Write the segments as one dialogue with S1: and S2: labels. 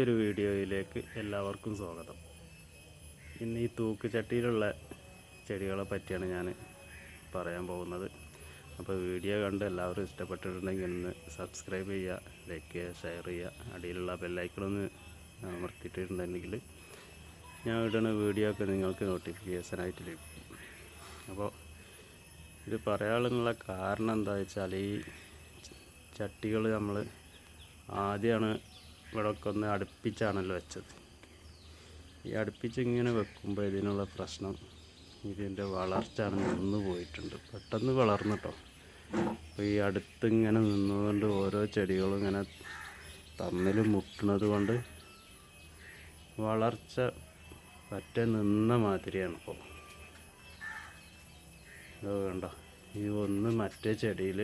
S1: ഒരു വീഡിയോയിലേക്ക് എല്ലാവർക്കും സ്വാഗതം. ഇന്ന് ഈ തൂക്കുചട്ടിയിലുള്ള ചെടികളെ പറ്റിയാണ് ഞാൻ പറയാൻ പോകുന്നത്. അപ്പോൾ വീഡിയോ കണ്ട് എല്ലാവരും ഇഷ്ടപ്പെട്ടിട്ടുണ്ടെങ്കിൽ ഒന്ന് സബ്സ്ക്രൈബ് ചെയ്യുക ലൈക്ക് ചെയ്യുക ഷെയർ ചെയ്യുക അടിയിലുള്ള ബെല്ലൈക്കണൊന്ന് അമർത്തിയിട്ടുണ്ടെങ്കിൽ ഞാൻ ഇടുന്ന വീഡിയോ ഒക്കെ നിങ്ങൾക്ക് നോട്ടിഫിക്കേഷനായിട്ട് ലഭിക്കും. അപ്പോൾ ഇത് പറയാനുള്ള കാരണം എന്താ വെച്ചാൽ ഈ ചട്ടികൾ നമ്മൾ ആദ്യമാണ് ഇവിടെ ഒക്കെ ഒന്ന് അടുപ്പിച്ചാണല്ലോ വെച്ചത്. ഈ അടുപ്പിച്ച് ഇങ്ങനെ വെക്കുമ്പോൾ ഇതിനുള്ള പ്രശ്നം ഇതിന്റെ വളർച്ച നിന്ന് പോയിട്ടുണ്ട്. പെട്ടെന്ന് വളർന്നു കേട്ടോ അപ്പോൾ ഈ അടുത്ത് ഇങ്ങനെ നിന്നുകൊണ്ട് ഓരോ ചെടികളും ഇങ്ങനെ തമ്മിൽ മുട്ടുന്നത് കൊണ്ട് വളർച്ച പറ്റ നിന്ന മാതിരിയാണ് ഇപ്പോൾ ഇതോ വേണ്ട ഈ ഒന്ന് മറ്റേ ചെടിയിൽ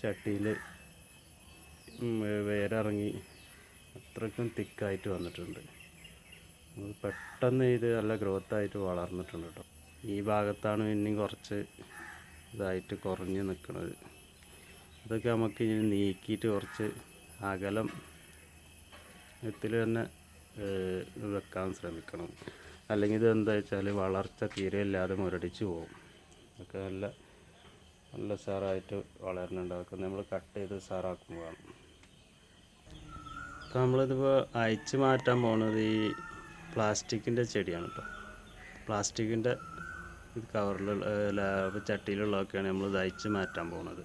S1: ചട്ടിയിൽ വേരിറങ്ങി അത്രയ്ക്കും തിക്കായിട്ട് വന്നിട്ടുണ്ട്. പെട്ടെന്ന് ഇത് നല്ല ഗ്രോത്ത് ആയിട്ട് വളർന്നിട്ടുണ്ട് കേട്ടോ. ഈ ഭാഗത്താണ് ഇനി കുറച്ച് ഇതായിട്ട് കുറഞ്ഞ് നിൽക്കുന്നത് അതൊക്കെ നമുക്ക് ഇനി നീക്കിയിട്ട് കുറച്ച് അകലം ഇതിൽ തന്നെ വെക്കാൻ ശ്രമിക്കണം. അല്ലെങ്കിൽ ഇത് എന്താ വെച്ചാൽ വളർച്ച തീരെ ഇല്ലാതെ മുരടിച്ച് പോകും അതൊക്കെ നല്ല നല്ല സാറായിട്ട് വളരുന്നുണ്ട്. അതൊക്കെ നമ്മൾ കട്ട് ചെയ്ത് സാറാക്കുമ്പോഴാണ്. ഇപ്പം നമ്മളിതിപ്പോൾ അയച്ച് മാറ്റാൻ പോണത് ഈ പ്ലാസ്റ്റിക്കിന്റെ ചെടിയാണ് കേട്ടോ പ്ലാസ്റ്റിക്കിന്റെ കവറിലുള്ള ചട്ടിയിലുള്ളതൊക്കെയാണ് നമ്മൾ ഇത് അയച്ച് മാറ്റാൻ പോണത്.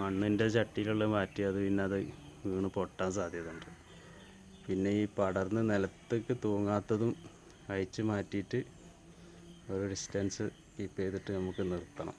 S1: മണ്ണിന്റെ ചട്ടിയിലുള്ള മാറ്റി അത് പിന്നെ അത് വീണ് പൊട്ടാൻ സാധ്യതയുണ്ട്. പിന്നെ ഈ പടർന്ന് നിലത്തേക്ക് തൂങ്ങാത്തതും അയച്ച് മാറ്റിയിട്ട് ഒരു ഡിസ്റ്റൻസ് കീപ്പ് ചെയ്തിട്ട് നമുക്ക് നിർത്തണം.